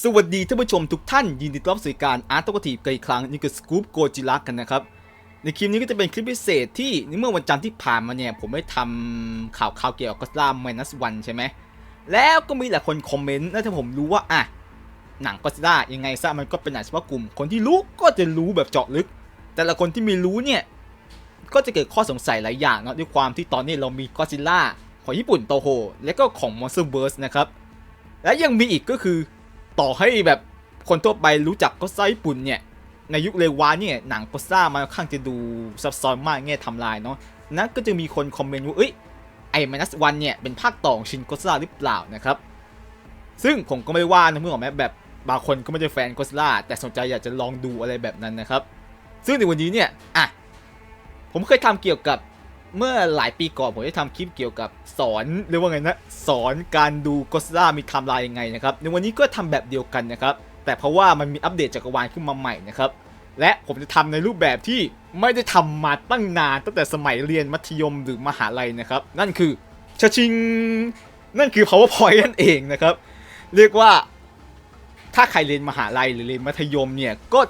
สวัสดีท่านผู้ชมทุกท่านยินดีต้อนรับสู่การอาร์ตตกทีกันอีกครั้งนี่คือสกู๊ปโกจิระกันนะครับ ในคลิปนี้ก็จะเป็นคลิปพิเศษที่ในเมื่อวันจันทร์ที่ผ่านมาเนี่ย ผมได้ทำข่าวข่าวเกี่ยวกับก็ d ล่า m มนัสวันใช่ไหม แล้วก็มีหลายคนคอมเมนต์แล้วถ้าผมรู้ว่าอะหนังก็ d ล่ายังไงซะมันก็เป็นหนังเฉพาะกลุ่ม คนที่รู้ก็จะรู้แบบเจาะลึก แต่ละคนที่ไม่รู้เนี่ยก็จะเกิดข้อสงสัยหลายอย่างเนาะด้วยความที่ตอนนี้เรามีก็ซิล่าของญี่ปุ่นโตโฮและก็ของ Monsterverse นะครับและยังมีอีกก็คือ ต่อให้แบบคนทั่วไปรู้จักก็ซาญี่ปุ่นเนี่ย ในยุคเรวาเนี่ยหนังก็ซ่ามันค่อนข้างจะดูซับซ้อนมากแง่ทำลายเนาะนั้นก็จะมีคนคอมเมนต์ว่าเอ้ยไอ้มานัสวันเนี่ยเป็นภาคต่อของชินก็ซ่าหรือเปล่านะครับ ซึ่งผมก็ไม่ได้ว่านะเพื่อนของแม่แบบบางคนก็ไม่ใช่แฟนก็ซ่าแต่สนใจอยากจะลองดูอะไรแบบนั้นนะครับ ซึ่งในวันนี้เนี่ยอะผมเคยทำเกี่ยวกับ เมื่อหลายปีก่อนผมได้ทำคลิปเกี่ยวกับสอนเรียกว่าไงนะสอนการดูก็ซ่ามีไทม์ไลน์ยังไงนะครับในวันนี้ก็ทำแบบเดียวกันนะครับ แต่เพราะว่ามันมีอัปเดตจักรวาลขึ้นมาใหม่นะครับและผมจะทำในรูปแบบที่ไม่ได้ทำมาตั้งนานตั้งแต่สมัยเรียนมัธยมหรือมหาลัยนะครับ นั่นคือชะชิง นั่นคือ powerpoint นั่นเองนะครับ เรียกว่าถ้าใครเรียนมหาลัยหรือเรียนมัธยมเนี่ยก็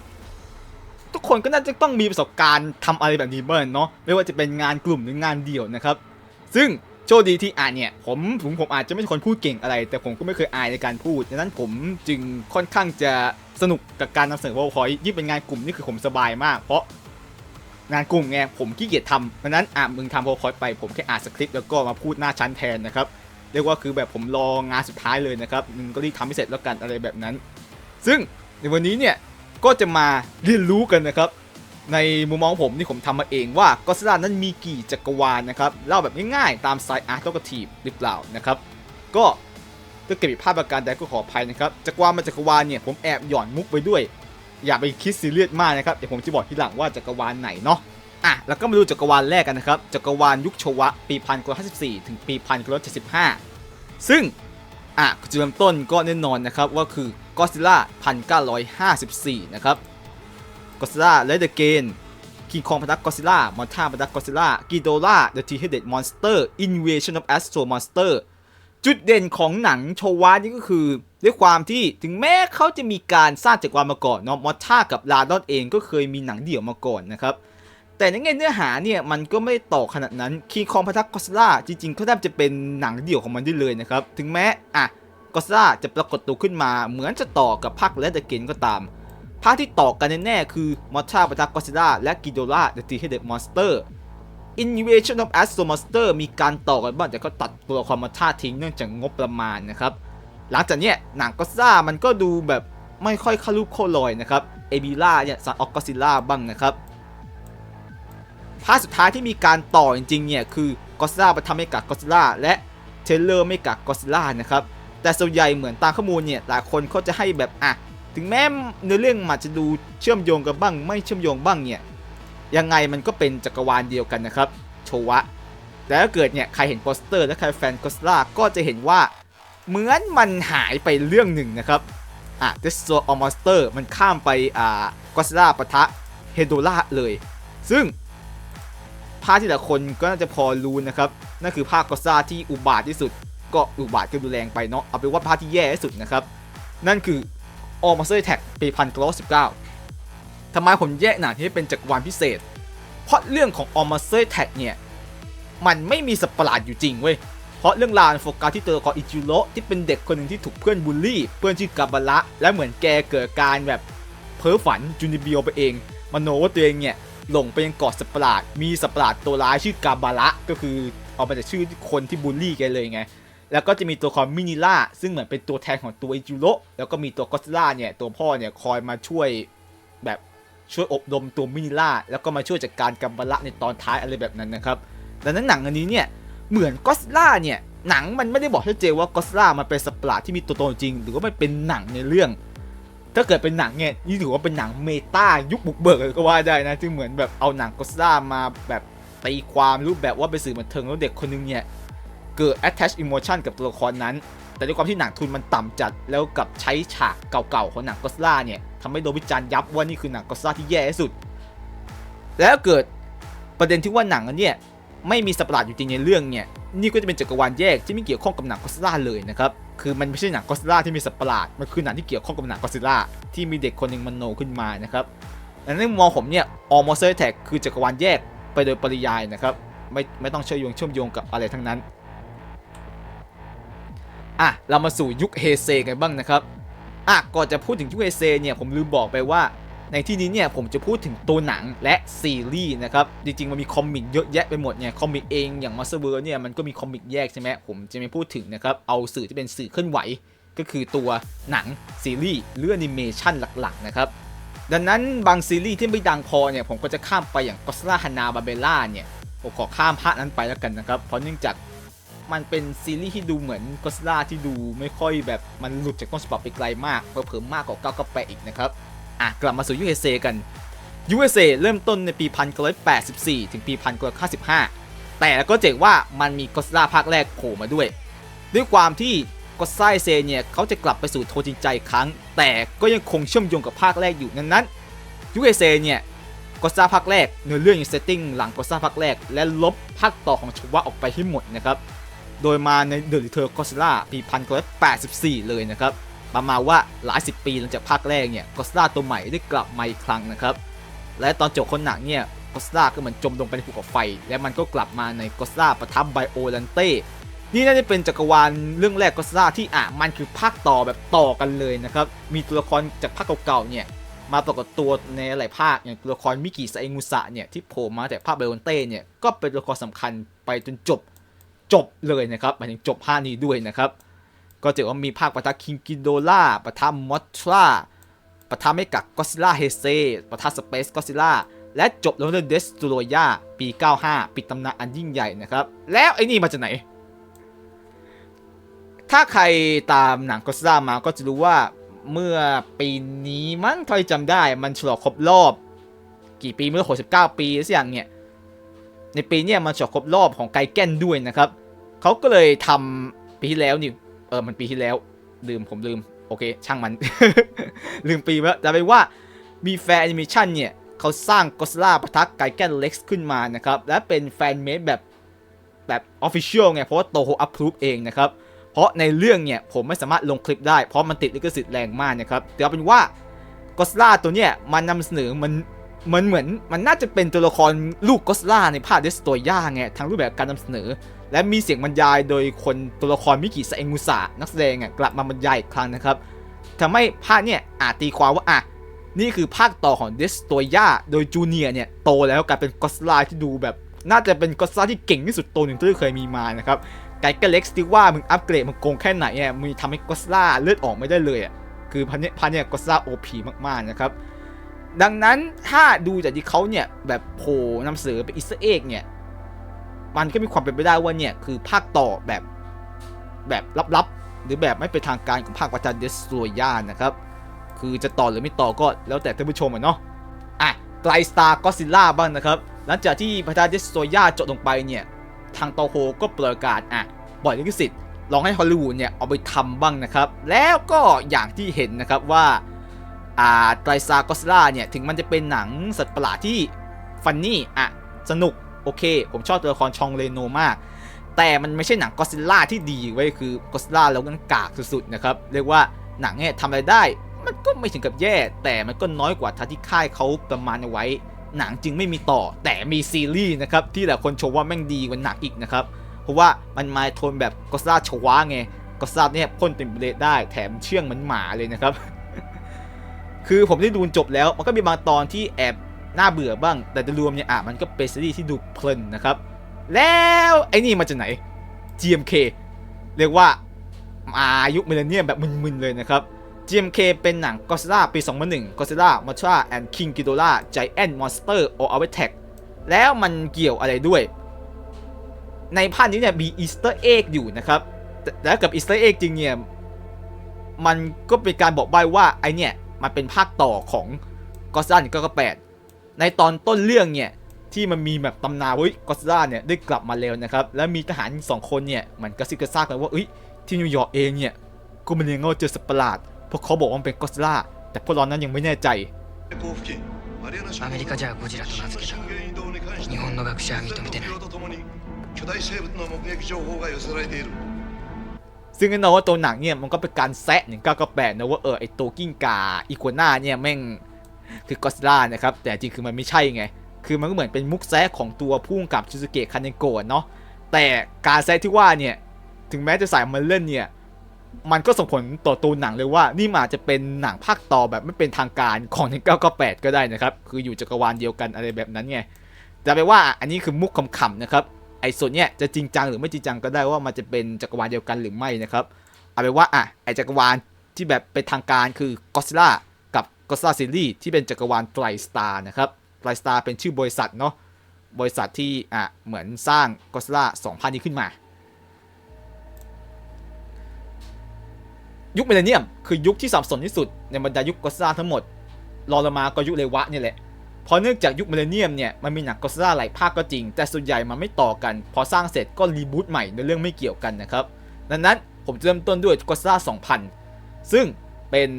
ทุกคนก็น่าจะต้องมีประสบการณ์ทำอะไรแบบนี้บ้างเนาะไม่ว่าจะเป็นงานกลุ่มหรืองานเดี่ยวนะครับ ซึ่งโชคดีที่อ่านเนี่ยผมผมผมอาจจะไม่ใช่คนพูดเก่งอะไร แต่ผมก็ไม่เคยอายในการพูดดังนั้นผมจึงค่อนข้างจะสนุกกับการนำเสนอ PowerPoint ยิ่งเป็นงานกลุ่มนี่คือผมสบายมาก เพราะงานกลุ่มไงผมขี้เกียจทำดังนั้นอะมึงทำ PowerPoint ไปผมแค่อ่านสคริปต์แล้วก็มาพูดหน้าชั้นแทนนะครับเรียกว่าคือแบบผมรองานสุดท้ายเลยนะครับมึงก็รีบทำให้เสร็จแล้วกันอะไรแบบนั้น ซึ่งในวันนี้เนี่ย ก็จะมาเรียนรู้กันนะครับ ในมุมมองผมที่ผมทำมาเองว่าก็ d ซิล่านั้นมีกี่จักรวาลนะครับเล่าแบบง่ายๆตามสไตล์อาร์ตกทีฟหรือเปล่านะครับ ก็ถ้าเกิดผิดพลาดประการใดก็ขออภัยนะครับจักรวาลมาจักรวาลเนี่ยผมแอบหย่อนมุกไปด้วย อย่าไปคิดซีเรียสมากนะครับเดี๋ยวผมจะบอกทีหลังว่าจักรวาลไหนเนาะอะแล้วก็มาดูจักรวาลแรกกันนะครับจักรวาลยุคโชวะปี1954ถึงปี1975ซึ่ง อะจุดเริ่มต้นก็แน่นอนนะครับว่าคือก็ซิล่า1954 นะครับก็ซิล่าและเดอะเกนคิงคองพนักก็ซิล่ามอนทาพนักก็ซิล่ากิโดล่าเดอะทีเฮเดดมอนสเตอร์อินเวชั่นออฟแอสโตรมอนสเตอร์จุดเด่นของหนังโชวานี่ก็คือด้วยความที่ถึงแม้เขาจะมีการสร้างจักรวาลมาก่อนเนาะมอท่ากับลาดอนเองก็เคยมีหนังเดี่ยวมาก่อนนะครับ แต่ในแง่เนื้อหาเนี่ยมันก็ไม่ต่อขนาดนั้นคิงคองพทักก็ซิล่าจริงๆเขาแทบจะเป็นหนังเดี่ยวของมันได้เลยนะครับ ถึงแม้อะก็ซิล่าจะปรากฏตัวขึ้นมาเหมือนจะต่อกับภาคและเดอะเกนก็ตามภาคที่ต่อกันแน่ๆคือมอท่าปะทะก็ซิล่าและกิโดล่าเดอะทีเฮเดมอนสเตอร์ Invasion of Astro Monster มีการต่อกันบ้างแต่ก็ตัดตัวละครมอท่าทิ้งเนื่องจากงบประมาณนะครับ หลังจากเนี้ยหนังก็ซ่ามันก็ดูแบบไม่ค่อยคารุโคลอยนะครับ เอบิล่าเนี่ยซันออกก็ซิล่าบ้างนะครับ ภาคสุดท้ายที่มีการต่อจริงๆเนี่ยคือก็ซิล่าไปทำให้กับก็ซิล่าและเทเลอร์ไม่กับก็ซิล่านะครับแต่ส่วนใหญ่เหมือนตามข้อมูลเนี่ยหลายคนเขาจะให้แบบอะถึงแม้เนื้อเรื่องมันจะดูเชื่อมโยงกันบ้าง ไม่เชื่อมโยงบ้างเนี่ยยังไงมันก็เป็นจักรวาลเดียวกันนะครับโชวะ แต่ถ้าเกิดเนี่ยใครเห็นโปสเตอร์และใครแฟนก็สล่าก็จะเห็นว่าเหมือนมันหายไปเรื่องหนึ่งนะครับอะ t h e s o of Monster มันข้ามไปอ่าก็สล่าปะทะเฮโดล่าเลย ซึ่ง ภาคที่หลายคนก็น่าจะพอรู้นะครับ นั่นคือภาคก็ซ่าที่อุบาทที่สุด ก็อุบาทก็ดูแรงไปเนาะเอาเป็นว่าภาคที่แย่ที่สุดนะครับ นั่นคือออกมาเซอร์แท็กปีพันเก้าสิบเก้าทำไมผมแยกหนังที่เป็นจักรวาลพิเศษ เพราะเรื่องของออมาเซอร์แท็กเนี่ยมันไม่มีสัตว์ปหลาดอยู่จริงเว้ยเพราะเรื่องราวโฟกัสที่ตัวละครอิจิโร่ที่เป็นเด็กคนหนึ่งที่ถูกเพื่อนบูลลี่ เพื่อนชื่อกาบาระและเหมือนแกเกิดการแบบเพ้อฝันจูนิบิโอไปเองมโนว่าตัวเองเนี่ย หลงไปยังเกาะสัประหลาด มีสัประหลาดตัวร้ายชื่อกาบาระก็คือเอามาจากชื่อคนที่บูลลี่แกเลยไง แล้วก็จะมีตัวครมินิล่าซึ่งเหมือนเป็นตัวแทนของตัวอิจิโร่แล้วก็มีตัวก็อดซิลล่าเนี่ยตัวพ่อเนี่ยคอยมาช่วยแบบช่วยอบรมตัวมินิล่าแล้วก็มาช่วยจัดการกัมบาระในตอนท้ายอะไรแบบนั้นนะครับ ดังนั้นหนังอันนี้เนี่ยเหมือนก็อดซิลล่าเนี่ยหนังมันไม่ได้บอกชัดเจนว่าก็อดซิลล่ามันเป็นสัประหลาดที่มีตัวตนจริง หรือว่ามันเป็นหนังในเรื่อง ถ้าเกิดเป็นหนังเนี่ยนี่ถือว่าเป็นหนังเมตายุคบุกเบิกเลยก็ว่าได้นะที่เหมือนแบบเอาหนังก็อดซิลล่ามาแบบตีความรูปแบบว่าเป็นสื่อบันเทิงแล้วเด็กคนนึงเนี่ยเกิด attach emotion กับตัวละครนั้น แต่ด้วยความที่หนังทุนมันต่ำจัดแล้วกับใช้ฉากเก่าๆของหนังก็สล่าเนี่ยทำให้โดนวิจารณ์ยับว่านี่คือหนังก็สล่าที่แย่ที่สุด แล้วเกิดประเด็นที่ว่าหนังอันเนี่ยไม่มีสัตว์ประหลาดอยู่จริงในเรื่องเนี่ยนี่ก็จะเป็นจักรวาลแยกที่ไม่เกี่ยวข้องกับหนังก็สล่าเลยนะครับ คือมันไม่ใช่หนังก็อดซิลล่าที่มีสัตว์ประหลาด มันคือหนังที่เกี่ยวข้องกับหนังก็อดซิลล่าที่มีเด็กคนหนึ่งมันโนขึ้นมานะครับในมุมมองผมเนี่ยออมอสเซอร์แท็กคือจักรวาลแยกไปโดยปริยายนะครับไม่ไม่ต้องเชื่อมโยงเชื่อมโยงกับอะไรทั้งนั้นอะเรามาสู่ยุคเฮเซกันบ้างนะครับอะก่อนจะพูดถึงยุคเฮเซเนี่ยผมลืมบอกไปว่า ในที่นี้เนี่ยผมจะพูดถึงตัวหนังและซีรีส์นะครับ จริงๆ มันมีคอมิกเยอะแยะไปหมดเนี่ยคอมิกเองอย่างมาสเตอร์เวิร์เนี่ยมันก็มีคอมิกแยกใช่ไหมผมจะไม่พูดถึงนะครับ เอาสื่อที่เป็นสื่อเคลื่อนไหว ก็คือตัวหนังซีรีส์หรือแอนิเมชันหลักๆนะครับดังนั้นบางซีรีส์ที่ไม่ดังพอเนี่ยผมก็จะข้ามไปอย่างก็สลาฮานาบาเบล่าเนี่ยผมขอข้ามพาร์ทนั้นไปแล้วกันนะครับ เพราะเนื่องจากมันเป็นซีรีส์ที่ดูเหมือนก็สลาที่ดูไม่ค่อยแบบมันหลุดจากต้นฉบับไปไกลมากเพิ่มมากกว่า9ก็แปอีกนะครับ อะกลับมาสู่ USA กัน USA เริ่มต้นในปี 1984 ถึงปี 1995แต่ก็เจ๋งว่ามันมีก็สลาภาคแรกโผล่มาด้วย ด้วยความที่ก็ไซเซเนี่ยเขาจะกลับไปสู่โทจินใจครั้ง แต่ก็ยังคงเชื่อมโยงกับภาคแรกอยู่นั้นนั้น USA เนี่ยก็ซ่าภาคแรกเนื้อเรื่องยังเซตติ้งหลังก็ซ่าภาคแรก และลบภาคต่อของชวะออกไปให้หมดนะครับ โดยมาใน The Return of Godzilla ปี 1984 เลยนะครับ ประมาณว่าหลายสิบปีหลังจากภาคแรกเนี่ยก็ซ่าตัวใหม่ได้กลับมาอีกครั้งนะครับ และตอนจบคนหนังเนี่ยก็ซ่าก็เหมือนจมลงไปในภูเขาไฟ และมันก็กลับมาในก็ซ่าประทับไบโอลันเต้นี่น่าจะเป็นจักรวาลเรื่องแรกก็ซ่าที่อะมันคือภาคต่อแบบต่อกันเลยนะครับมีตัวละครจากภาคเก่าๆเนี่ยมาปรากฏตัวในหลายภาคอย่างตัวละครมิกิไซงูสะเนี่ยที่โผล่มาจากภาคเบโอลันเต้เนี่ยก็เป็นตัวละครสำคัญไปจนจบจบเลยนะครับหมายถึงจบภาคนี้ด้วยนะครับ ก็จะว่ามีภาคปะทะคิงกิโดล่าปะทะมอทราปะทะไม่กักก็ซิล่าเฮเซปะทะสเปซก็ซิล่าและจบลงด้วยเดสตูโรยาปี 95 ปิดตำนานอันยิ่งใหญ่นะครับ แล้วไอ้นี่มาจากไหน ถ้าใครตามหนังก็ซิล่ามาก็จะรู้ว่าเมื่อปีนี้มั้งถ้าจำได้มันฉลองครบรอบ กี่ปีเมื่อ 69 ปีสักอย่างเนี่ย ในปีเนี้ยมันฉลองครบรอบของไกแกนด้วยนะครับ เขาก็เลยทำปีที่แล้วนี่ เออมันปีที่แล้ว ลืมผมลืม โอเค ช่างมัน ลืมปีไปแล้วแต่เป็นว่ามีแฟนแอนิเมชันเนี่ยเขาสร้างก็สล่าปะทะไกแกนเล็กซ์ขึ้นมานะครับ และเป็นแฟนเมดแบบแบบออฟฟิเชียลไง เพราะว่าโตโฮอัพพรูฟเองนะครับ เพราะในเรื่องเนี่ย ผมไม่สามารถลงคลิปได้ เพราะมันติดลิขสิทธิ์แรงมากนะครับแต่เอาเป็นว่าก็สล่าตัวเนี่ยมันนำเสนอมัน มันเหมือนมันน่าจะเป็นตัวละครลูกก็สล่าในภาคเดสโตย่าไงทางรูปแบบการนำเสนอ และมีเสียงบรรยายโดยคนตัวละครมิกิสเองูสะนักแสดงอะกลับมาบรรยายอีกครั้งนะครับทำให้ภาคเนี่ยอาจตีความว่าอะนี่คือภาคต่อของเดสโตย่าโดยจูเนียเนี่ยโตแล้วกลายเป็นก็สล่าที่ดูแบบ น่าจะเป็นก็สล่าที่เก่งที่สุดตัวหนึ่งที่เคยมีมานะครับไกด์กเล็กซ์ที่ว่ามึงอัปเกรดมึงโกงแค่ไหนอะมึงทำให้ก็สล่าเลือดออกไม่ได้เลยอะคือพันเนี้ยพันเนี้ยก็สลาโอพีมากๆนะครับ ดังนั้นถ้าดูจากที่เขาเนี่ยแบบโผล่นำเสนอเป็นอิสเอ็กเนี่ย มันก็มีความเป็นไปได้ว่าเนี่ยคือภาคต่อแบบแบบลับๆ หรือแบบไม่เป็นทางการของภาควัจเดสโซย่านะครับ คือจะต่อหรือไม่ต่อก็แล้วแต่ท่านผู้ชมอะเนาะอะไกลสตาร์ก็ซิลล่าบ้างนะครับ หลังจากที่พันาเดสโซย่าจบลงไปเนี่ย ทางโตโฮก็ประกาศอะปล่อยลิขสิทธิ์ลองให้ฮอลลีวูดเนี่ยเอาไปทำบ้างนะครับ แล้วก็อย่างที่เห็นนะครับว่า อ่าไตรซาก็ซิล่าเนี่ย ถึงมันจะเป็นหนังสัตว์ประหลาดที่ฟันนี่อะ สนุก โอเค ผมชอบตัวละครชองเรโนมาก แต่มันไม่ใช่หนังก็ซิล่าที่ดีไว้คือก็ซิล่าแล้วกันกากสุดๆนะครับ เรียกว่าหนังเนี่ยทำอะไรได้ มันก็ไม่ถึงกับแย่ แต่มันก็น้อยกว่าทัที่ค่ายเขาประมาณเอาไว้ หนังจึงไม่มีต่อ แต่มีซีรีส์นะครับ ที่หลายคนชมว่าแม่งดีกว่าหนังอีกนะครับ เพราะว่ามันมาโทนแบบก็ซิล่าชวาไงก็ซิล่าเนี่ยพ่นเต็มเบลดได้แถมเชื่องเหมือนหมาเลยนะครับ คือผมได้ดูจบแล้ว มันก็มีบางตอนที่แอบน่าเบื่อบ้าง แต่โดยรวมเนี่ยอะมันก็เป็นซีรีส์ที่ดูเพลินนะครับ แล้วไอ้นี่มาจากไหน GMK เรียกว่าอายุมิเลเนียมแบบมึนๆเลยนะครับ GMK เป็นหนัง Godzilla ปี 2001 Godzilla Mothra and King Ghidorah Giant Monster or Attack แล้วมันเกี่ยวอะไรด้วย ในภาคนี้เนี่ยมีอีสเตอร์เอ็กอยู่นะครับแต่แล้วกับอีสเตอร์เอ็กจริงเนี่ย มันก็เป็นการบอกใบ้ว่าไอเนี่ย มันเป็นภาคต่อของ Godzilla 1998 ในตอนต้นเรื่องเนี่ย ที่มันมีแบบตำนานว่าก็ซิล่าเนี่ยได้กลับมาแล้วนะครับ และมีทหารสองคนเนี่ยเหมือนกระซิบกระซาบกันว่าเอ้ยที่นิวยอร์กเองเนี่ย ก็มันยังเงาเจอสัตว์ประหลาดเพราะเขาบอกว่ามันเป็นก็ซิล่าแต่พวกเรานั้นยังไม่แน่ใจ 港付近マリアナアメリカじゃゴジラと名付けた震源移動に関して日本の学者は認めてない突然の発表とともに巨大生物の目撃情報が寄せられている ซึ่งแน่นอนว่าตัวหนังเนี่ยมันก็เป็นการแซะ1998นะว่าเออไอตัวกิ้งก่าอีกัวน่าเนี่ยแม่งคือกอสล่านะครับแต่จริงคือมันไม่ใช่ไง คือมันก็เหมือนเป็นมุกแซะของตัวผู้กำกับชิซุเกะคาเนโกะเนาะแต่การแซะที่ว่าเนี่ยถึงแม้จะใส่มาเล่นเนี่ยมันก็ส่งผลต่อตัวหนังเลยว่านี่มันอาจจะเป็นหนังภาคต่อแบบไม่เป็นทางการของ1998ก็ได้นะครับ คืออยู่จักรวาลเดียวกันอะไรแบบนั้นไงแต่ไปว่าอันนี้คือมุกขำๆนะครับ ไอ้ส่วนเนี้ยจะจริงจังหรือไม่จริงจังก็ได้ว่ามันจะเป็นจักรวาลเดียวกันหรือไม่นะครับเอาเป็นว่าอะไอ้จักรวาลที่แบบเป็นทางการคือ Godzilla กับ Godzilla Series ที่เป็นจักรวาล TriStar นะครับ TriStar เป็นชื่อบริษัทเนาะบริษัทที่อะเหมือนสร้าง Godzilla 2000นี้ขึ้นมา ยุคมิเลเนียมคือยุคที่สับสนที่สุดในบรรดายุค Godzilla ทั้งหมดรอลงมาก็ยุคเลวะนี่แหละ เพราะเนื่องจากยุคมิเลเนียมเนี่ยมันมีหนังก็อดซิลล่าหลายภาคก็จริง แต่ส่วนใหญ่มันไม่ต่อกัน พอสร้างเสร็จก็รีบูตใหม่ในเรื่องไม่เกี่ยวกันนะครับดังนั้นผมจะเริ่มต้นด้วยก็อดซิลล่า2000 ซึ่งเป็น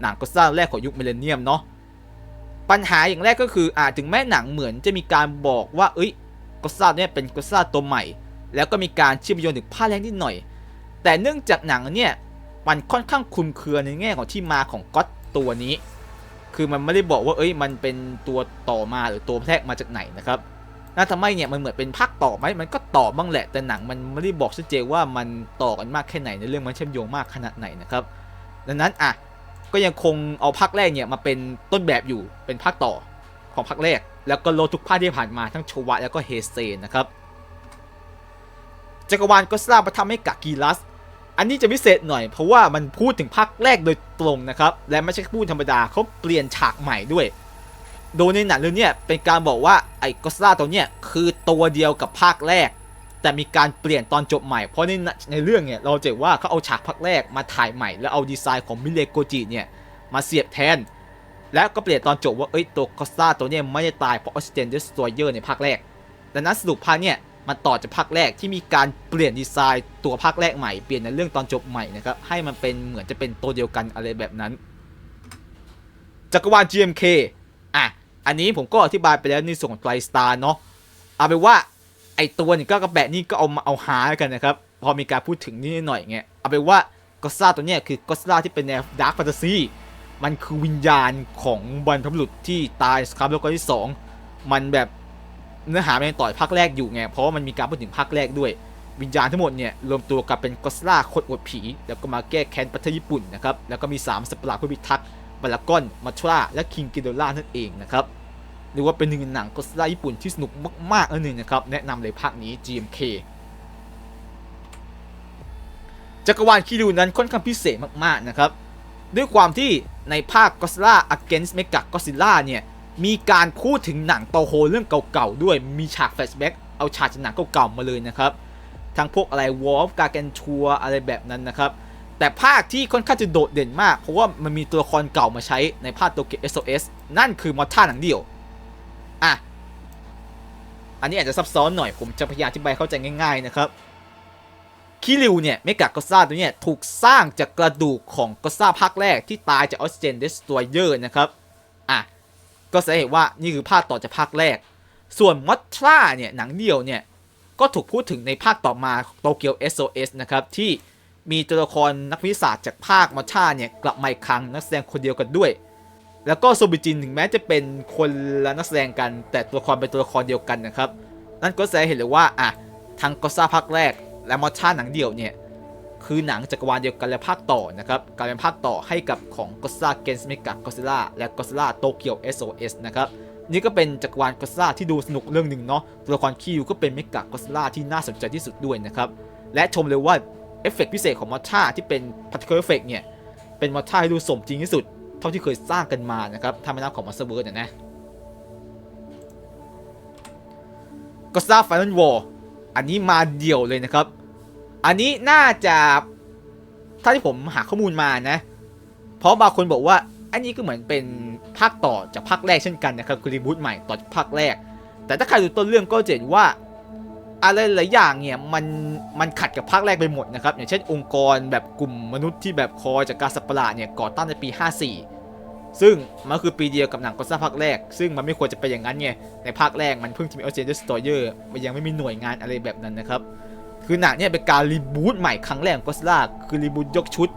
หนังก็อดซิลล่าแรกของยุคมิเลเนียมเนาะปัญหาอย่างแรกก็คืออาจถึงแม้หนังเหมือนจะมีการบอกว่าเอ้ยก็อดซิลล่าเนี่ยเป็นก็อดซิลล่าตัวใหม่ แล้วก็มีการเชื่อมโยงถึงภาคแรกนิดหน่อย แต่เนื่องจากหนังเนี่ยมันค่อนข้างคลุมเครือในแง่ของที่มาของก็อดตัวนี้ คือมันไม่ได้บอกว่าเอ้ยมันเป็นตัวต่อมาหรือตัวแทรกมาจากไหนนะครับน่าทำไมเนี่ยมันเหมือนเป็นภาคต่อไหมมันก็ต่อบ้างแหละแต่หนังมันไม่ได้บอกชัดเจนว่ามันต่อกันมากแค่ไหนในเรื่องมันเชื่อมโยงมากขนาดไหนนะครับ ดังนั้นอะก็ยังคงเอาภาคแรกเนี่ยมาเป็นต้นแบบอยู่เป็นภาคต่อของภาคแรก แล้วก็โลทุกภาคที่ผ่านมาทั้งโชวะแล้วก็เฮเซนนะครับจักรวาลก็สลาประทำให้กากีรัส อันนี้จะพิเศษหน่อยเพราะว่ามันพูดถึงภาคแรกโดยตรงนะครับ และไม่ใช่พูดธรรมดาเขาเปลี่ยนฉากใหม่ด้วย โดยในหนังเรื่องเนี้ยเป็นการบอกว่าไอ้ก็อดซิลล่าตัวเนี้ยคือตัวเดียวกับภาคแรก แต่มีการเปลี่ยนตอนจบใหม่ เพราะในในเรื่องเนี่ยเราจะเห็นว่าเขาเอาฉากภาคแรกมาถ่ายใหม่ แล้วเอาดีไซน์ของมิเลโกจิเนี่ยมาเสียบแทน แล้วก็เปลี่ยนตอนจบว่าเอ้ยตัวก็อดซิลล่าตัวเนี้ยไม่ได้ตายเพราะออกซิเจนเดสโตรเยอร์ในภาคแรกดังนั้นสรุปภาคเนี่ย มันต่อจากภาคแรกที่มีการเปลี่ยนดีไซน์ตัวภาคแรกใหม่เปลี่ยนในเรื่องตอนจบใหม่นะครับให้มันเป็นเหมือนจะเป็นตัวเดียวกันอะไรแบบนั้น จักรวาล GMK อะอันนี้ผมก็อธิบายไปแล้วในส่วนของไตรสตาร์เนาะเอาเป็นว่าไอตัวนี่ก็กระแบะนี่ก็เอามาเอาหาแล้วกันนะครับพอมีการพูดถึงนี่หน่อยเงี้ยเอาเป็นว่าก็ซ่าตัวเนี้ยคือกอดซิลล่าที่เป็นแนวดาร์คแฟนตาซีมันคือวิญญาณของบรรพบุรุษที่ตายสครับโลกครั้งที่สองมันแบบ เนื้อหามันยังต่อยภาคแรกอยู่ไง เพราะว่ามันมีการพูดถึงภาคแรกด้วย วิญญาณทั้งหมดเนี่ยรวมตัวกันเป็นกอสล่าคนอวดผี แล้วก็มาแก้แค้นประเทศญี่ปุ่นนะครับ แล้วก็มี 3สัตว์ประหลาดผู้พิทักษ์บารากอน มาทราและคิงกิโดล่านั่นเองนะครับหรือว่าเป็นหนึ่งในหนังกอสล่าญี่ปุ่นที่สนุกมากๆอันหนึ่งนะครับ แนะนำเลยภาคนี้ GMK จักรวาลคิริวนั้นค่อนข้างพิเศษมากๆนะครับ ด้วยความที่ในภาค Godzilla Against Mega Godzilla เนี่ย มีการพูดถึงหนังโตโฮเรื่องเก่าๆด้วยมีฉากแฟลชแบ็กเอาฉากจากหนังเก่าๆมาเลยนะครับทั้งพวกอะไรวอลฟกาแกนชัวอะไรแบบนั้นนะครับแต่ภาคที่ค่อนข้างจะโดดเด่นมาก เพราะว่ามันมีตัวละครเก่ามาใช้ในภาคโตเกียว SOS นั่นคือมอท่าหนังเดียวอะอันนี้อาจจะซับซ้อนหน่อยผมจะพยายามอธิบายเข้าใจง่ายๆนะครับคิริวเนี่ยเมกากอซ่าตัวเนี้ยถูกสร้างจากกระดูกของกอซ่าภาคแรกที่ตายจากออสเจนเดสตรอยเยอร์นะครับอะ ก็แสดงว่านี่คือภาคต่อจากภาคแรก ส่วนมอทราเนี่ยหนังเดียวเนี่ยก็ถูกพูดถึงในภาคต่อมาโตเกียว SOS นะครับที่มีตัวละครนักวิทยาศาสตร์จากภาคมอทราเนี่ยกลับมาอีกครั้งนักแสดงคนเดียวกันด้วย แล้วก็โซบิจินถึงแม้จะเป็นคนละนักแสดงกัน แต่ตัวละครเป็นตัวละครเดียวกันนะครับ นั่นก็แสดงเห็นเลยว่าอะทางกอซ่าภาคแรกและมอทราหนังเดียวเนี่ย คือหนังจักรวาลเดียวกันและภาคต่อนะครับกลายเป็นภาคต่อให้กับของ Godzilla Against Mega Godzilla และ Godzilla Tokyo SOS นะครับนี่ก็เป็นจักรวาล Godzilla ที่ดูสนุกเรื่องหนึ่งเนาะตัวละครคิวก็เป็น Mega Godzilla ที่น่าสนใจที่สุดด้วยนะครับ และชมเลยว่าเอฟเฟกต์พิเศษของมอท่าที่เป็น Particle Effect เนี่ย เป็นมอท่าที่ดูสมจริงที่สุด เท่าที่เคยสร้างกันมานะครับถ้าไม่นับของ Master World เนี่ยนะ Godzilla Final War อันนี้มาเดี่ยวเลยนะครับ อันนี้น่าจะถ้าที่ผมหาข้อมูลมานะ เพราะบางคนบอกว่า อันนี้ก็เหมือนเป็นภาคต่อจากภาคแรกเช่นกันนะครับคือรีบูทใหม่ต่อจากภาคแรก แต่ถ้าใครดูต้นเรื่องก็จะเห็นว่าอะไรหลายอย่างเนี่ยมันมันขัดกับภาคแรกไปหมดนะครับ อย่างเช่นองค์กรแบบกลุ่มมนุษย์ที่แบบคอยจากการสัตว์ประหลาดเนี่ยก่อตั้งในปี 54 ซึ่งมันคือปีเดียวกับหนังก็ซ่าภาคแรก ซึ่งมันไม่ควรจะเป็นอย่างนั้นไงในภาคแรกมันเพิ่งจะมีออเจนเดอร์สตอเยอร์มันยังไม่มีหน่วยงานอะไรแบบนั้นนะครับ คือหนังเนี่ยเป็นการรีบูตใหม่ครั้งแรกของก็สล่าคือรีบูตยกชุด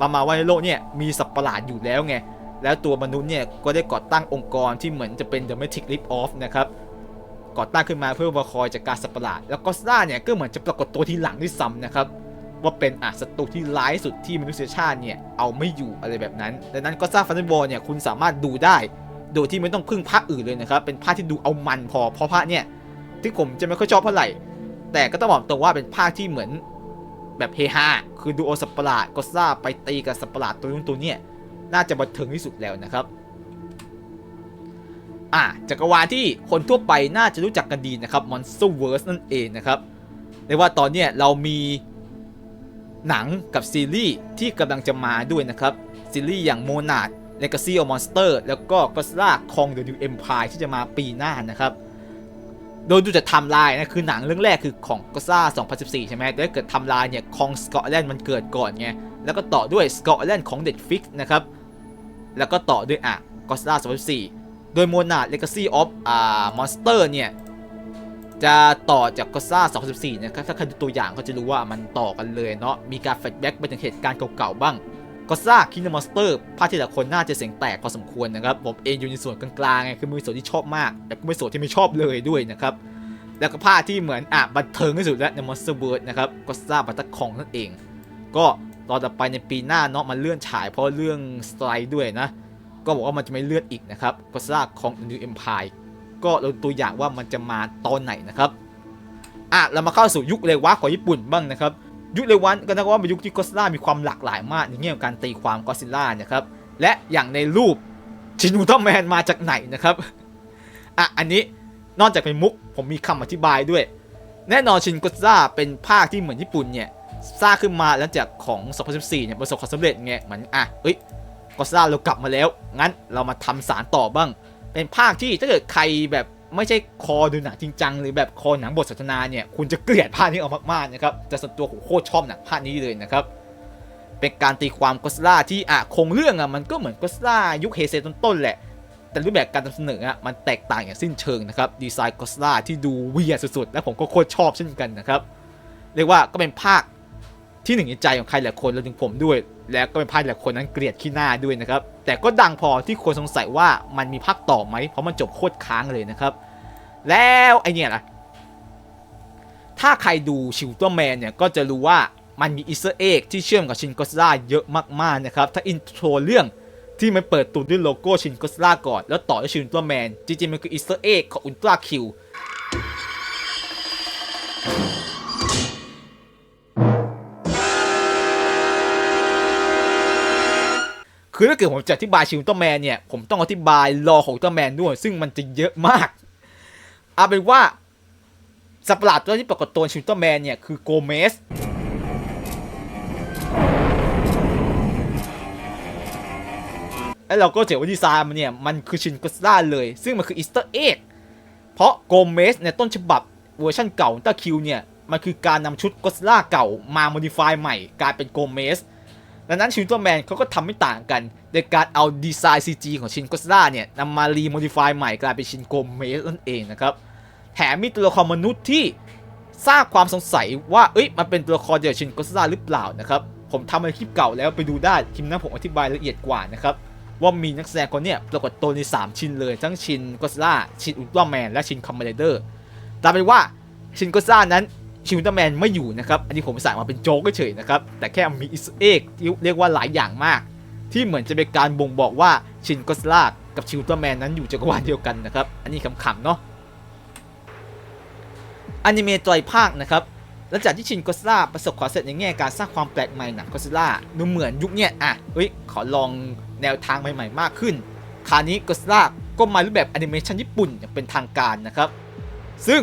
ประมาณว่าในโลกเนี่ยมีสัตว์ประหลาดอยู่แล้วไง แล้วตัวมนุษย์เนี่ยก็ได้ก่อตั้งองค์กรที่เหมือนจะเป็น The Matrix Rip Off นะครับก่อตั้งขึ้นมาเพื่อมาคอยจัดการสัตว์ประหลาด แล้วก็สล่าเนี่ยก็เหมือนจะปรากฏตัวที่หลังด้วยซ้ำนะครับว่าเป็นอะศัตรูที่ร้ายสุดที่มนุษยชาติเนี่ยเอาไม่อยู่อะไรแบบนั้น ดังนั้นก็สร้าฟันบอลเนี่ยคุณสามารถดูได้ โดยที่ไม่ต้องพึ่งภาคอื่นเลยนะครับ เป็นภาคที่ดูเอามันพอเพราะภาคเนี่ยที่ผมจะไม่ค่อยชอบเท่าไหร่ แต่ก็ต้องบอกตรงว่าเป็นภาคที่เหมือนแบบเฮฮาคือดูโอสัตว์ประหลาดก็ซ่าไปตีกับสัตว์ประหลาดตัวนู้นตัวเนี่ยน่าจะบันเทิงที่สุดแล้วนะครับ อะจักรวาลที่คนทั่วไปน่าจะรู้จักกันดีนะครับ Monsterverse นั่นเองนะครับเรียกว่าตอนเนี้ยเรามีหนังกับซีรีส์ที่กำลังจะมาด้วยนะครับ ซีรีส์อย่าง Monad Legacy of Monster แล้วก็ Godzilla Kong the New Empire ที่จะมาปีหน้านะครับ โดยดูจากไทม์ไลน์นะคือหนังเรื่องแรกคือของ Godzilla 2014 ใช่ไหมแต่ถ้าเกิดไทม์ไลน์เนี่ยของ Scotland มันเกิดก่อนไง แล้วก็ต่อด้วย Scotland ของ Netflix นะครับ แล้วก็ต่อด้วยอะ Godzilla 2014 โดย Monad Legacy of อ่า Monster เนี่ยจะต่อจาก Godzilla 2014 นะครับ ถ้าใครดูตัวอย่างก็จะรู้ว่ามันต่อกันเลยเนาะ มีการแฟลชแบ็กไปถึงเหตุการณ์เก่าๆบ้าง Godzilla King of Monster ภาคที่หลายคนน่าจะเสียงแตกพอสมควรนะครับ ผมเองอยู่ในส่วนกลางๆไงคือมีส่วนที่ชอบมาก แต่ก็มีส่วนที่ไม่ชอบเลยด้วยนะครับ แล้วก็ภาคที่เหมือนอะบันเทิงที่สุดแล้วใน Monster World นะครับ Godzilla บัตตคองนั่นเอง ก็ตอนต่อไปในปีหน้าเนาะมันเลื่อนฉายเพราะเรื่องสไตล์ด้วยนะ ก็บอกว่ามันจะไม่เลื่อนอีกนะครับ Godzilla ของ The New Empire ก็เราตัวอย่างว่ามันจะมาตอนไหนนะครับอะเรามาเข้าสู่ยุคเรวะของญี่ปุ่นบ้างนะครับ ยุคเรวันก็นับว่าเป็นยุคที่ก็ซิล่ามีความหลากหลายมากในแง่ของการตีความก็ซิล่านะครับและอย่างในรูปชินูเตอร์แมนมาจากไหนนะครับอะอันนี้นอกจากเป็นมุกผมมีคำอธิบายด้วย แน่นอนชินก็ซิล่าเป็นภาคที่เหมือนญี่ปุ่นเนี่ยสร้างขึ้นมาหลังจากของ 2014 เนี่ยประสบความสำเร็จไงเหมือนอะเอ้ยก็ซิล่าเรากลับมาแล้ว งั้นเรามาทำสารต่อบ้าง เป็นภาคที่ถ้าเกิดใครแบบ ไม่ใช่คอดูหนังจริงจังหรือแบบคอหนังบทสนทนาเนี่ยคุณจะเกลียดภาคนี้ออกมากๆนะครับแต่ส่วนตัวผมโคตรชอบหนังภาคนี้เลยนะครับเป็นการตีความก็ซิล่าที่อะคงเรื่องอะมันก็เหมือนก็ซิล่ายุคเฮเซต้นๆแหละ แต่รูปแบบการนำเสนออะมันแตกต่างอย่างสิ้นเชิงนะครับดีไซน์ก็ซิล่าที่ดูเวียสุดๆ และผมก็โคตรชอบเช่นกันนะครับเรียกว่าก็เป็นภาคที่หนึ่งในใจของใครหลายคนรวมถึงผมด้วย และก็เป็นภาคหลายคนนั้นเกลียดขี้หน้าด้วยนะครับ แต่ก็ดังพอที่คนสงสัยว่ามันมีภาคต่อไหมเพราะมันจบโคตรค้างเลยนะครับ แล้วไอเนี่ยล่ะถ้าใครดูชิวตัวแมนเนี่ยก็จะรู้ว่ามันมีอีสเตอร์เอ็กที่เชื่อมกับชินก็ d ล่าเยอะมากๆนะครับ ถ้าอินโทรเรื่องที่มันเปิดตัวด้วยโลโก้ชินก็ d ล่าก่อน แล้วต่อด้วยชินตัวแมน จริงๆ มันคืออีสเตอร์เอ็กของอุลตร้าคิว คือถ้าเกิดผมจะอธิบายชิวตัวแมนเนี่ย ผมต้องอธิบายรอของตัวแมนด้วย ซึ่งมันจะเยอะมาก เอาเป็นว่าสัปหลาดตัวที่ปรากฏตัวชิวตัวแมนเนี่ย คือโกเมสแล้วเราก็เจอว่าดีไซน์มันเนี่ย มันคือชินก็สล่าเลย ซึ่งมันคืออีสเตอร์เอ็กเพราะโกเมสในต้นฉบับเวอร์ชันเก่าต้าคิวเนี่ย มันคือการนำชุดก็สล่าเก่ามาโมดิฟายใหม่กลายเป็นโกเมส ดังนั้นชินตัวแมนเขาก็ทำไม่ต่างกันในการเอาดีไซน์ CG ของชินก็สลาเนี่ยนำมารีโมดิฟายใหม่กลายเป็นชินโกเมสนั่นเองนะครับ แถมมีตัวละครมนุษย์ที่สร้างความสงสัยว่าเอ้ยมันเป็นตัวละครเดียวชินก็สลาหรือเปล่านะครับ ผมทำในคลิปเก่าแล้วไปดูได้คลิปนั้นผมอธิบายละเอียดกว่านะครับว่ามีนักแสดงคนเนี้ยปรากฏตัวใน 3 ชิ้นเลยทั้งชินก็สลาชินอุลตร้าแมนและชินคอมมานเดอร์แต่เป็นว่าชินก็สลานั้น ชินอุลตร้าแมนไม่อยู่นะครับ อันนี้ผมใส่มาเป็นโจ๊กเฉยนะครับ แต่แค่มีอิสเอกที่เรียกว่าหลายอย่างมาก ที่เหมือนจะเป็นการบ่งบอกว่าชินก็สลากับชินอุลตร้าแมนนั้นอยู่จักรวาลเดียวกันนะครับ อันนี้ขำๆเนาะอนิเมะไตรภาคนะครับหลังจากที่ชินก็ซิล่าประสบความสำเร็จในแง่การสร้างความแปลกใหม่หนังก็ซิล่าดูเหมือนยุคเนี้ยอะเฮ้ยขอลองแนวทางใหม่ๆ มากขึ้น คราวนี้ก็ซิล่าก็มารูปแบบแอนิเมชันญี่ปุ่นอย่างเป็นทางการนะครับ ซึ่ง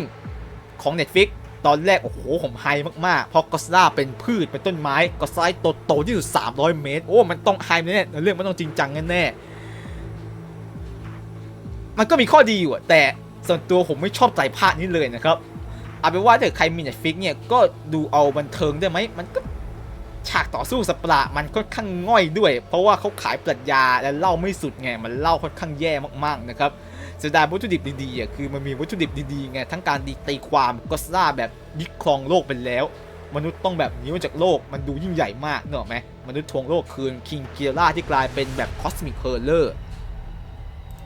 ของ Netflix ตอนแรก โอ้โหผมไฮมากๆ เพราะก็ซิล่าเป็นพืชเป็นต้นไม้ก็ไซส์โตๆที่สุด300 เมตร โอ้ มันต้องไฮแน่ๆเรื่องมันต้องจริงจังแน่ๆมันก็มีข้อดีอยู่แต่ส่วนตัวผมไม่ชอบใจภาคนี้เลยนะครับเอาเป็นว่าถ้าใครมี Netflix เนี่ยก็ดูเอาบันเทิงได้ไหมมันก็ฉากต่อสู้สประหลามันค่อนข้างง่อยด้วย เพราะว่าเขาขายปรัชญาและเล่าไม่สุดไงมันเล่าค่อนข้างแย่มากๆนะครับ เสียดายวัตถุดิบดีๆอะคือมันมีวัตถุดิบดีๆไงทั้งการดีตีความก็ซ่าแบบยึดครองโลกไปแล้ว มนุษย์ต้องแบบหนีมาจากโลกมันดูยิ่งใหญ่มากเนอะไหมมนุษย์ทวงโลกคืนคิงเกียร่าที่กลายเป็นแบบคอสมิ c เฮอร์เลอร์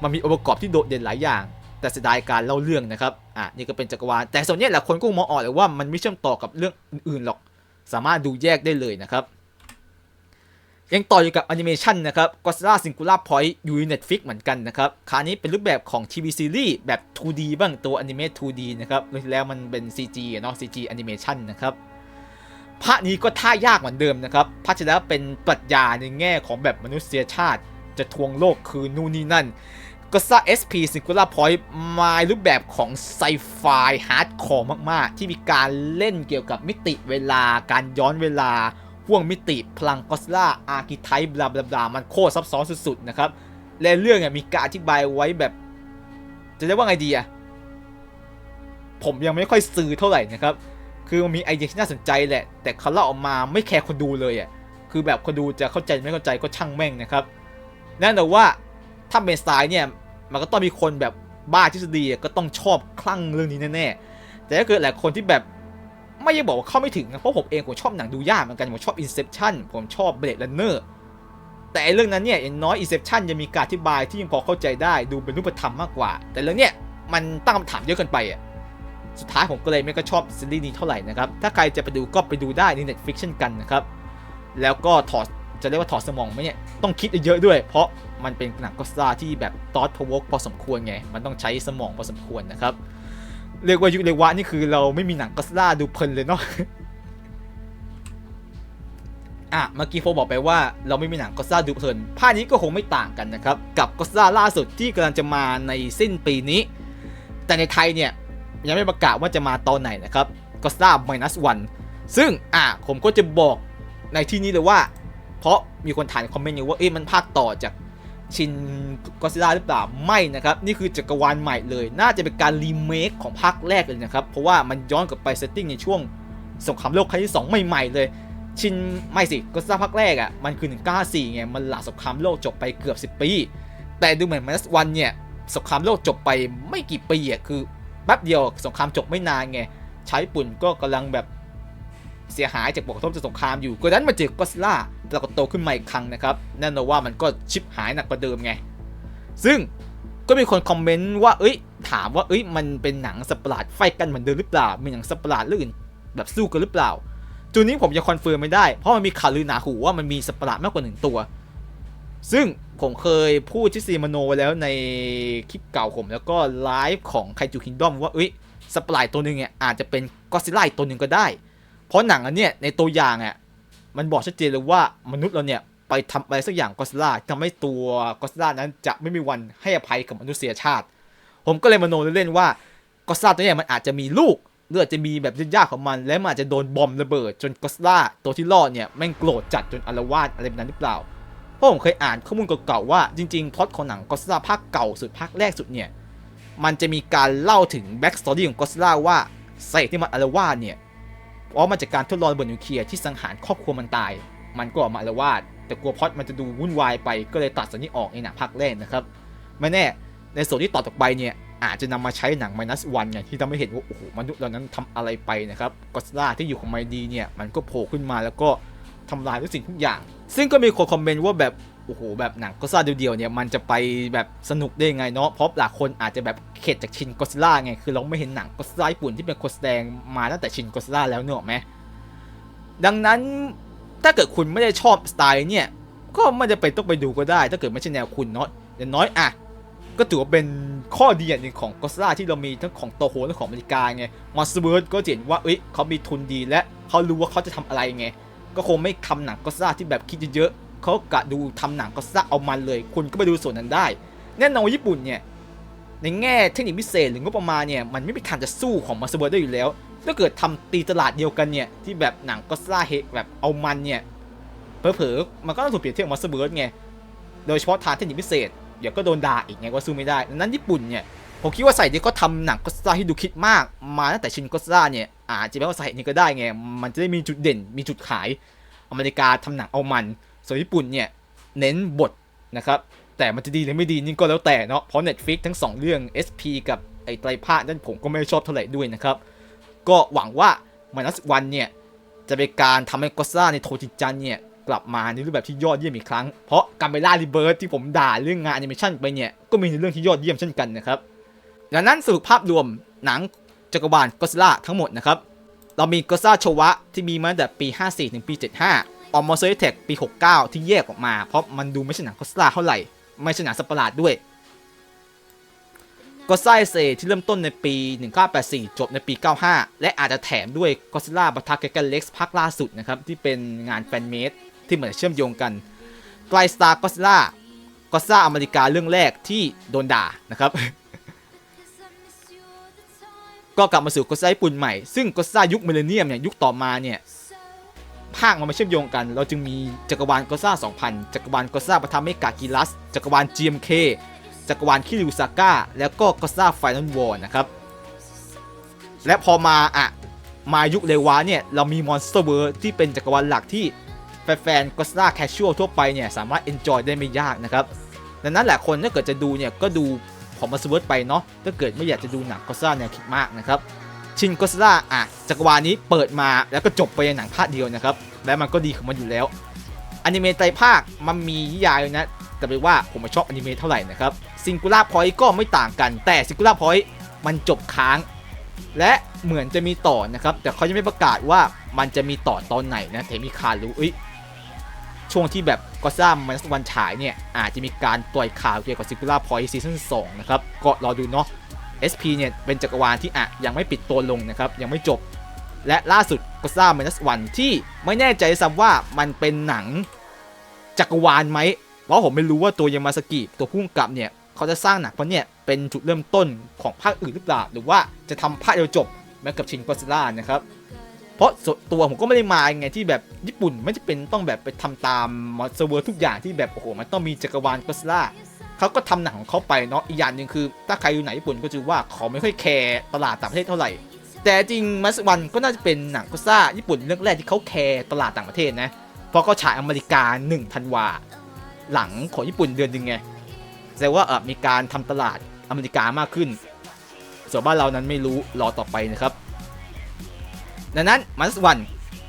มันมีองค์ประกอบที่โดดเด่นหลายอย่างแต่เสียดายการเล่าเรื่องนะครับ อะนี่ก็เป็นจักรวาล แต่ส่วนนี้แหละคนก็มองออกเลยว่ามันไม่เชื่อมต่อกับเรื่องอื่นๆหรอก สามารถดูแยกได้เลยนะครับ ยังต่ออยู่กับแอนิเมชันนะครับ Godzilla Singular Point อยู่ใน Netflix เหมือนกันนะครับ คราวนี้เป็นรูปแบบของทีวีซีรีส์แบบ 2D บ้างตัวอนิเมะ 2D นะครับแล้วมันเป็น CG เนาะ CG Animation นะครับภาคนี้ก็ท่ายากเหมือนเดิมนะครับภาคที่แล้วเป็นปรัชญาในแง่ของแบบมนุษยชาติ จะทวงโลกคืนนู่นนี่นั่นก็ซ่า SP Singular Point มารูปแบบของไซไฟฮาร์ดคอร์มาก ๆ ที่มีการเล่นเกี่ยวกับมิติเวลาการย้อนเวลา ห่วงมิติพลังก็ซ่าอาร์คิไทป์บลาบลาบลามันโคตรซับซ้อนสุดๆนะครับและเรื่องเนี่ยมีการอธิบายไว้แบบ จะเรียกว่าไงดีอะผมยังไม่ค่อยซื้อเท่าไหร่นะครับ คือมันมีไอเดียที่น่าสนใจแหละ แต่เขาเล่าออกมาไม่แคร์คนดูเลยอะคือแบบคนดูจะเข้าใจไม่เข้าใจก็ช่างแม่งนะครับแน่นอนว่าถ้าเป็นสไตล์เนี่ยมันก็ต้องมีคนแบบบ้าทฤษฎีก็ต้องชอบคลั่งเรื่องนี้แน่ๆแต่ถ้าเกิดหลายคนที่แบบ ไม่ยังบอกว่าเข้าไม่ถึงนะเพราะผมเองผมชอบหนังดูยากเหมือนกัน ผมชอบ Inception ผมชอบ Blade Runner แต่เรื่องนั้นเนี่ยอย่างน้อย Inception ยังมีการอธิบายที่ยังพอเข้าใจได้ดูเป็นรูปธรรมมากกว่า แต่เรื่องเนี้ยมันตั้งคำถามเยอะเกินไปอะสุดท้ายผมก็เลยไม่ก็ชอบซีรีส์นี้เท่าไหร่นะครับ ถ้าใครจะไปดูก็ไปดูได้ใน Netflix เช่นกันนะครับ แล้วก็ถอดจะเรียกว่าถอดสมองไหมเนี่ย ต้องคิดเยอะด้วย เพราะมันเป็นหนังก็ซ่าที่แบบตอสพวกพอสมควรไง มันต้องใช้สมองพอสมควรนะครับ เรียกว่ายุเรวะนี่คือเราไม่มีหนังก็ซ่าดูเพลินเลยเนาะอะเมื่อกี้โฟบอกไปว่าเราไม่มีหนังก็ซ่าดูเพลินภาคนี้ก็คงไม่ต่างกันนะครับ กับก็ซ่าล่าสุดที่กำลังจะมาในสิ้นปีนี้ แต่ในไทยเนี่ยยังไม่ประกาศว่าจะมาตอนไหนนะครับก็ซ่า minus one ซึ่งอะผมก็จะบอกในที่นี้เลยว่า เพราะมีคนถามคอมเมนต์อยู่ว่าเอ๊ะมันภาคต่อจาก ชินก็ซิล่าหรือเปล่าไม่นะครับ นี่คือจักรวาลใหม่เลย น่าจะเป็นการรีเมคของภาคแรกเลยนะครับ เพราะว่ามันย้อนกลับไปเซตติ้งในช่วงสงครามโลกครั้งที่ 2 ใหม่ๆเลย ชินไม่สิก็ซิล่าภาคแรกอะ่ะมันคือ 194ไงมันหลังสงครามโลกจบไปเกือบ 10 ปี แต่ดูเหมือน minus one เนี่ยสงครามโลกจบไปไม่กี่ปีอะคือแป๊บเดียวสงครามจบไม่นานไงใชาวญี่ปุ่นก็กำลังแบบเสียหายจากผลกระทบจากสงครามอยู่ก็นั้นมาเจอก็ซิล่า ปรากฏโตขึ้นมาอีกครั้งนะครับแน่นอนว่ามันก็ชิบหายหนักกว่าเดิมไง ซึ่งก็มีคนคอมเมนต์ว่าเอ้ยถามว่าเอ้ยมันเป็นหนังสัตว์ประหลาดไฟกันเหมือนเดิมหรือเปล่ามีหนังสัตว์ประหลาดเรื่องอื่นแบบสู้กันหรือเปล่าจุดนี้ผมยังคอนเฟิร์มไม่ได้ เพราะมันมีข่าวลือหนาหูว่ามันมีสัตว์ประหลาดมากกว่าหนึ่งตัว ซึ่งผมเคยพูดที่ซีมโนไว้แล้วในคลิปเก่าผมแล้วก็ไลฟ์ของไคจูคิงดอมว่าเอ้ยสปายตัวหนึ่งเนี่ยอาจจะเป็นก็ซิล่าตัวหนึ่งก็ได้ เพราะหนังอันเนี้ยในตัวอย่างอะ มันบอกชัดเจนเลยว่ามนุษย์เราเนี่ยไปทำอะไรสักอย่างก็ซิล่าทำให้ตัวก็ซิล่านั้นจะไม่มีวันให้อภัยกับมนุษยชาติ ผมก็เลยมโนเล่นๆว่าก็ซิล่าตัวเนี้ยมันอาจจะมีลูกหรืออาจจะมีแบบญาติๆของมัน และมันอาจจะโดนบอมระเบิดจนก็ซิล่าตัวที่รอดเนี่ยแม่งโกรธจัดจนอาละวาดอะไรแบบนั้นหรือเปล่าเพราะผมเคยอ่านข้อมูลเก่าๆว่าจริงๆพล็อตของหนังก็ซิล่าภาคเก่าสุดภาคแรกสุดเนี่ย มันจะมีการเล่าถึงแบ็กสตอรี่ของก็ซิล่าว่าสาเหตุที่มันอารวาสเนี่ย เพรามาจากการทดลองบิดนิวเคลียร์ที่สังหารครอบครัวมันตาย มันก็ออกมาอารวาสแต่กลัวพอตมันจะดูวุ่นวายไปก็เลยตัดส่วนนี้ออกในหนังภาคแรกนะครับ ไม่แน่ในส่วนที่ต่อจากไปเนี่ยอาจจะนำมาใช้หนัง minus one ไงที่ทำให้เห็นว่าโอ้โหมนุษย์เหล่านั้นทำอะไรไปนะครับก็ซิล่าที่อยู่ของไมดีเนี่ยมันก็โผล่ขึ้นมาแล้วก็ทำลายทุกสิ่งทุกอย่าง ซึ่งก็มีคนคอมเมนต์ว่าแบบ โอ้โหแบบหนังก็ซ่าเดียวๆเนี่ยมันจะไปแบบสนุกได้ยังไงเนาะเพราะหลายคนอาจจะแบบเข็ดจากชินก็ซิล่าไงคือเราไม่เห็นหนังก็ซิล่าญี่ปุ่นที่เป็นคนแสดงมาตั้งแต่ชินก็ซิล่าแล้วเนอะไหมดังนั้นถ้าเกิดคุณไม่ได้ชอบสไตล์เนี่ยก็ไม่จะเป็นต้องไปดูก็ได้ ถ้าเกิดไม่ใช่แนวคุณเนาะอย่างน้อยอะก็ถือว่าเป็นข้อดีอย่างหนึ่งของก็ซิล่าที่เรามีทั้งของโตโฮและของอเมริกาไงมอสเบิร์ดก็เห็นว่าเอ้ยเขามีทุนดีและเขารู้ว่าเขาจะทำอะไรไงก็คงไม่ทำหนังก็ซิล่าที่แบบคิดเยอะ เขากะดูทำหนังก็ซิล่าเอามันเลย คุณก็ไปดูส่วนนั้นได้ แน่นอนว่าญี่ปุ่นเนี่ย ในแง่เทคนิคพิเศษหรืองบประมาณเนี่ย มันไม่มีทางจะสู้ของมาสเบิร์ดได้อยู่แล้ว ถ้าเกิดทำตีตลาดเดียวกันเนี่ย ที่แบบหนังก็ซ่าเฮแบบเอามันเนี่ยเผลอๆมันก็ต้องถูกเปรียบเทียบกับมาสเบิร์ดไง โดยเฉพาะทางเทคนิคพิเศษ เดี๋ยวก็โดนด่าอีกไงว่าสู้ไม่ได้ดังนั้นญี่ปุ่นเนี่ย ผมคิดว่าใส่ที่เขาทำหนังก็ซ่าที่ดูคิดมาก มาตั้งแต่ชินก็ซ่าเนี่ย อาจจะไม่ว่าใสาเนี้ก็ได้ไง มันจะได้มีจุดเด่น มีจุดขาย อเมริกาทำหนังเอามัน ส่วนญี่ปุ่นเนี่ยเน้นบทนะครับแต่มันจะดีหรือไม่ดีนี่ก็แล้วแต่เนาะเพราะ Netflix ทั้ง 2 เรื่อง SP กับไอ้ไตรภาคนั่นผมก็ไม่ชอบเท่าไหร่ด้วยนะครับ ก็หวังว่ามานัสวันเนี่ยจะเป็นการทำให้ก็ซ่าในโทจิจันเนี่ยกลับมาในรูปแบบที่ยอดเยี่ยมอีกครั้ง เพราะการไปล่ารีเบิร์ที่ผมด่าเรื่องงานแอนิเมชันไปเนี่ย ก็มีในเรื่องที่ยอดเยี่ยมเช่นกันนะครับ ดังนั้นสรุปภาพรวมหนังจักรวาลก็ซิล่าทั้งหมดนะครับ เรามีก็ซ่าโชวะที่มีมาตั้งแต่ปี 54 ถึงปี 75 ออมมอเซอร์เทคปี 69 ที่แยกออกมา เพราะมันดูไม่ใช่หนังก็ซิล่าเท่าไหร่ ไม่ใช่หนังสัตว์ประหลาดด้วย ก็ไซเซที่เริ่มต้นในปี 1984 จบในปี 95 และอาจจะแถมด้วยก็ซิล่าบัตาเกกันเล็กซ์ภาคล่าสุดนะครับ ที่เป็นงานแฟนเมดที่เหมือนเชื่อมโยงกันไกลสตาร์ก็ซิล่าก็ซิล่าอเมริกาเรื่องแรกที่โดนด่านะครับก็กลับมาสู่ก็ซิล่าญี่ปุ่นใหม่ ซึ่งก็ซิล่ายุคมิเลเนียมเนี่ยยุคต่อมาเนี่ย ภาคมันมาเชื่อมโยงกัน เราจึงมีจักรวาลก็ซ่า2000 จักรวาลก็ซ่าปทาเมกากิลัส จักรวาล GMK จักรวาลคิริวซาก้า แล้วก็ก็ซ่าไฟนอลวอร์นะครับ และพอมาอะมายุคเรวาเนี่ย เรามีมอนสเตอร์เวิร์ที่เป็นจักรวาลหลักที่แฟนๆก็ซ่าแคชชวลทั่วไปเนี่ย สามารถเอนจอยได้ไม่ยากนะครับ ดังนั้นแหละคนถ้าเกิดจะดูเนี่ย ก็ดูของมอนสเตอร์เวิร์ไปเนาะถ้าเกิดไม่อยากจะดูหนังก็ซ่าแนวคิดมากนะครับ ชินก็ซิล่าอะจักรวาลนี้เปิดมาแล้วก็จบไปในหนังภาคเดียวนะครับ และมันก็ดีของมันอยู่แล้วอนิเมะไตรภาคมันมีนิยายนะ แต่เป็นว่าผมไม่ชอบอนิเมะเท่าไหร่นะครับซิงคูล่าพอยต์ก็ไม่ต่างกัน แต่ซิงคูล่าพอยต์มันจบค้าง และเหมือนจะมีต่อนะครับ แต่เขายังไม่ประกาศว่ามันจะมีต่อตอนไหนนะแต่มีข่าวรู้อ้ยช่วงที่แบบก็ซ่ามันวันฉายเนี่ย อาจจะมีการปล่อยข่าวเกี่ยวกับซิงคูล่าพอยต์ซีซั่น2นะครับก็รอดูเนาะ SP เนี่ยเป็นจักรวาลที่อะยังไม่ปิดตัวลงนะครับยังไม่จบ และล่าสุดก็ซ่า m ม n น s วันที่ไม่แน่ใจซ้ำว่ามันเป็นหนังจักรวาลไหมเพราะผมไม่รู้ว่าตัวยามาสกิตัวผู้กำกับเนี่ยเขาจะสร้างหนังเพราะเนี่ยเป็นจุดเริ่มต้นของภาคอื่นหรือเปล่า หรือว่าจะทำภาคเดียวจบเหมือนกับชินก็ซิล่านะครับเพราะตัวผมก็ไม่ได้มาไงที่แบบญี่ปุ่นไม่จะเป็นต้องแบบไปทำตามมอนสเตอร์เวิร์ทุกอย่างที่แบบโอ้โหมันต้องมีจักรวาลก็ซิล่า เขาก็ทำหนังของเขาไปเนาะอีกอย่างหนึ่งคือ ถ้าใครอยู่ไหนญี่ปุ่นก็จะว่าเขาไม่ค่อยแคร์ตลาดต่างประเทศเท่าไหร่ แต่จริงมัสวันก็น่าจะเป็นหนังก็ซ่าญี่ปุ่นเรื่องแรกที่เขาแคร์ตลาดต่างประเทศนะเพราะเขาฉายอเมริกา1ธันวาหลังของญี่ปุ่นเดือนหนึ่งไงแสดงว่าเออมีการทำตลาดอเมริกามากขึ้น ส่วนบ้านเรานั้นไม่รู้รอต่อไปนะครับ ดังนั้นมัสวัน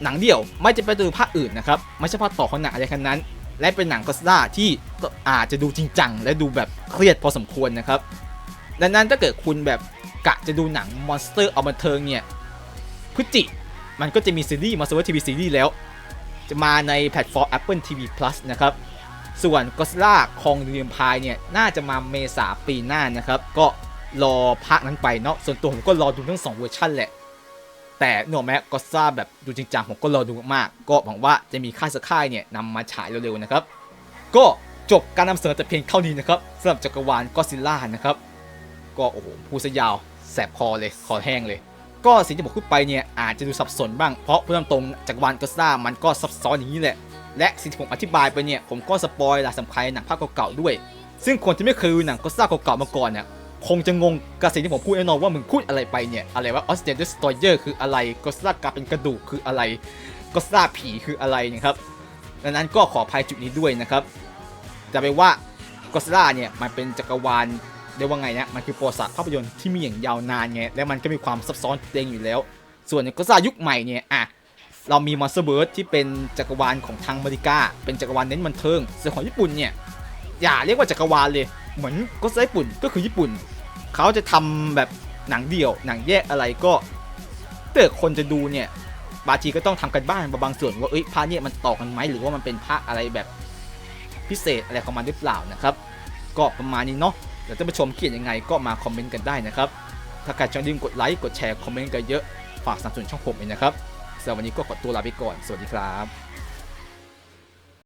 หนังเดี่ยวไม่จะไปดูภาคอื่นนะครับ ไม่ใช่ภาคต่อของหนังอะไรทั้งนั้น และเป็นหนังก็อดซิลล่าที่อาจจะดูจริงจังและดูแบบเครียดพอสมควรนะครับ ดังนั้นถ้าเกิดคุณแบบกะจะดูหนังมอนสเตอร์เอาบันเทิงเนี่ยพฤศจิมันก็จะมีซีรีส์มาสเตอร์ทีวีซีรีส์แล้ว จะมาในแพลตฟอร์ม Apple TV Plus นะครับส่วนก็ d z ล่าคองเรียมพายเนี่ยน่าจะมาเมษาปีหน้านะครับ ก็รอภาคนั้นไปเนาะส่วนตัวผมก็รอดูทั้งสองเวอร์ชันแหละ แต่หนูแม้ก็ซาแบบดูจริงจังผมก็รอดูมากๆก็หวังว่าจะมีค่ายสักค่ายเนี่ยนำมาฉายเร็วๆนะครับ ก็จบการนำเสนอแต่เพียงเท่านี้นะครับสำหรับจักรวาลก็ซิล่านะครับ ก็โอ้โหพูดซะยาวแสบคอเลยคอแห้งเลย ก็สิ่งที่ผมพูดไปเนี่ยอาจจะดูสับสนบ้างเพราะพูดตรงๆจักรวาลก็ซิล่ามันก็ซับซ้อนอย่างนี้แหละและสิ่งที่ผมอธิบายไปเนี่ยผมก็สปอยหลักสำคัญหนังภาคเก่าๆด้วย ซึ่งคนที่ไม่เคยดูหนังก็ซ่าเก่าๆมาก่อนเนี่ย คงจะงงกับสิ่งที่ผมพูดแน่นอนว่ามึงพูดอะไรไปเนี่ย อะไรว่าออสเตรเลียสตอยเยอร์คืออะไรก็ซ่ากลายเป็นกระดูกคืออะไรก็ซ่าผีคืออะไรนี่ยครับดังนั้นก็ขออภัยจุดนี้ด้วยนะครับจะไปว่าก็ซ่าเนี่ยมันเป็นจักรวาลเรียกว่าไงนะมันคือประวัติศาสตร์ภาพยนตร์ที่มีอย่างยาวนานไงและมันก็มีความซับซ้อนเองอยู่แล้ว ส่วนก็ซ่ายุคใหม่เนี่ยอะเรามีมอนสเตอร์เบิร์ดที่เป็นจักรวาลของทางอเมริกา เป็นจักรวาลเน้นบันเทิงส่วนของญี่ปุ่นเนี่ยอย่าเรียกว่าจักรวาลเลยเหมือนก็ไซญี่ปุ่นก็คือญี่ปุ่น เขาจะทำแบบหนังเดี่ยว หนังแยกอะไรก็ถ้าเกิดคนจะดูเนี่ย บางทีก็ต้องทำกันบ้านบางส่วนว่าเอ้ยภาคเนี่ยมันต่อกันไหมหรือว่ามันเป็นภาคอะไรแบบพิเศษอะไรของมันหรือเปล่านะครับ ก็ประมาณนี้เนาะเดี๋ยวท่านผู้ชมคิดยังไงก็มาคอมเมนต์กันได้นะครับ ถ้าใครชอบอย่าลืมกดไลค์กดแชร์คอมเมนต์กันเยอะฝากสนับสนุนช่องผมเองนะครับสำหรับวันนี้ก็ขอตัวลาไปก่อนสวัสดีครับ